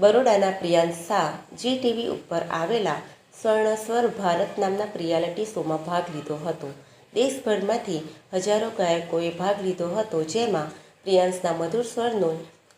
બરોડાના પ્રિયાંશ શાહ જી TV ઉપર આવેલા સ્વર્ણસ્વર ભારત નામના રિયાલિટી શોમાં ભાગ લીધો હતો. દેશભરમાંથી હજારો ગાયકોએ ભાગ લીધો હતો, જેમાં પ્રિયાંશના મધુર સ્વરનો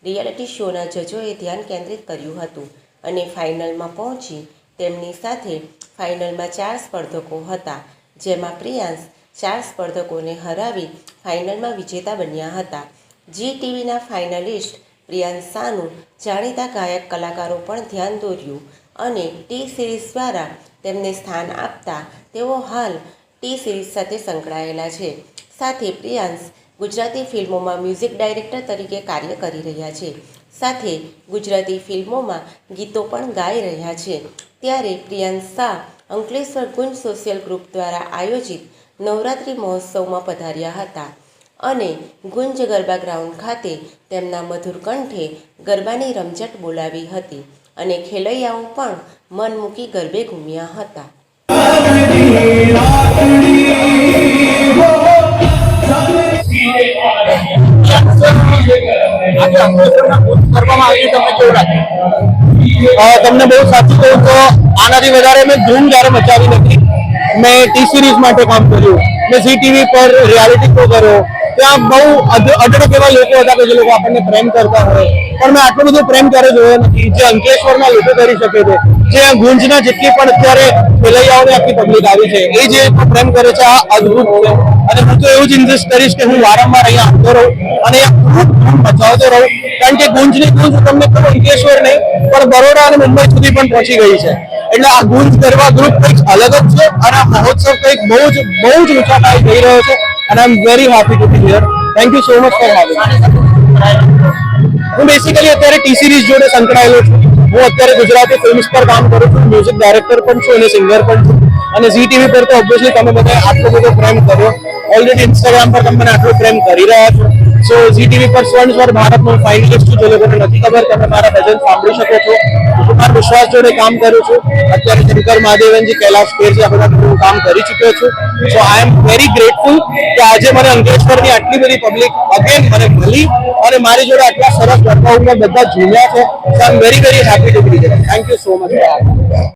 રિયાલિટી શોના જજોએ ધ્યાન કેન્દ્રિત કર્યું હતું અને ફાઇનલમાં પહોંચી તેમની સાથે ફાઇનલમાં ચાર સ્પર્ધકો હતા, જેમાં પ્રિયાંશ ચાર સ્પર્ધકોને હરાવી ફાઇનલમાં વિજેતા બન્યા હતા. જી ટીવીના ફાઇનલિસ્ટ પ્રિયાંશ શાહનું જાણીતા ગાયક કલાકારો પણ ધ્યાન દોર્યું અને ટી સિરીઝ દ્વારા તેમને સ્થાન આપતા તેઓ હાલ ટી સિરીઝ સાથે સંકળાયેલા છે. સાથે પ્રિયાંશ ગુજરાતી ફિલ્મોમાં મ્યુઝિક ડાયરેક્ટર તરીકે કાર્ય કરી રહ્યા છે. સાથે ગુજરાતી ફિલ્મોમાં ગીતો પણ ગાઈ રહ્યા છે. ત્યારે પ્રિયાંશ શાહ અંકલેશ્વર ગુંજ સોશિયલ ગ્રુપ દ્વારા આયોજિત નવરાત્રિ મહોત્સવમાં પધાર્યા હતા. અને ગુંજ ગરબા ગ્રાઉન્ડ ખાતે તેમના મધુર કંઠે ગરબાની રમઝટ બોલાવી હતી અને ખેલૈયાઓ પણ મન મૂકી ગરબે ઘૂમ્યા હતા. તમને બહુ સાચું કહું તો આનાથી વધારે મેં ધૂમ જ્યારે મચાવી નથી. મેં ટી સિરીઝ માટે કામ કર્યું. મેં ઝી ટીવી પર રિયાલિટી શો કર્યો. ત્યાં બહુ અઢળક એવા લોકો હતા કે જે લોકો આપણને પ્રેમ કરતા હોય. પણ મેં આટલો બધો પ્રેમ ક્યારે જોયો નથી. જે અંકલેશ્વરના લોકો કરી શકે છે, જે ગુંજના જેટલી પણ અત્યારે ખેલૈયાઓની આખી પબ્લિક આવી છે, એ જે પ્રેમ કરે છે, આ અદભુત છે. અને હું તો એવું જ ઇન્સિસ્ટ કરીશ કે હું વારંવાર અહીંયા આવતો રહું અને ખૂબ ધૂમ રહું. કારણ કે ગુંજની ગુંજ તમને કહું અંકલેશ્વર નહીં, પણ બરોડા અને મુંબઈ સુધી પણ પહોંચી ગઈ છે. એટલે આ ગુંજ ગરબા ગ્રુપ કંઈક અલગ જ છે અને આ મહોત્સવ કંઈક બહુ જ બહુ જ ઊંચા જઈ રહ્યો છે. અને I'm very very to be here. Thank thank you so much having me. હું બેસિકલી અત્યારે ટી સિરીઝ જોડે સંકળાયેલો છું હું અત્યારે ગુજરાતી ફિલ્મ્સ પર કામ કરું છું મ્યુઝિક ડાયરેક્ટર પણ છું અને સિંગર પણ છું અને ઝી ટીવી પર તો ઓબ્વિયસલી તમે બધા આટલો બધો પ્રેમ કર્યો ઓલરેડી ઇન્સ્ટાગ્રામ પર તમે મને આટલો પ્રેમ કરી રહ્યા છો સો ઝી ટીવી પર સ્વર્ણ સ્વર ભારતનો ફાઇનલિસ્ટ છું. જે લોકોને નથી ખબર, તમે મારા ભજન સાંભળી શકો છો. કુમાર વિશ્વાસ જોડે કામ કરું છું. અત્યારે શંકર મહાદેવનજી કૈલાશ ખેર છે, આ બધા હું કામ કરી ચૂક્યો છું. સો આઈ એમ વેરી ગ્રેટફુલ કે આજે મને અંકલેશ્વરની આટલી બધી પબ્લિક અગેન મને મળી અને મારી જોડે આટલા સરસ વર્કઆઉટમાં બધા ઝૂમ્યા છે. So I am very very happy to be thank you so much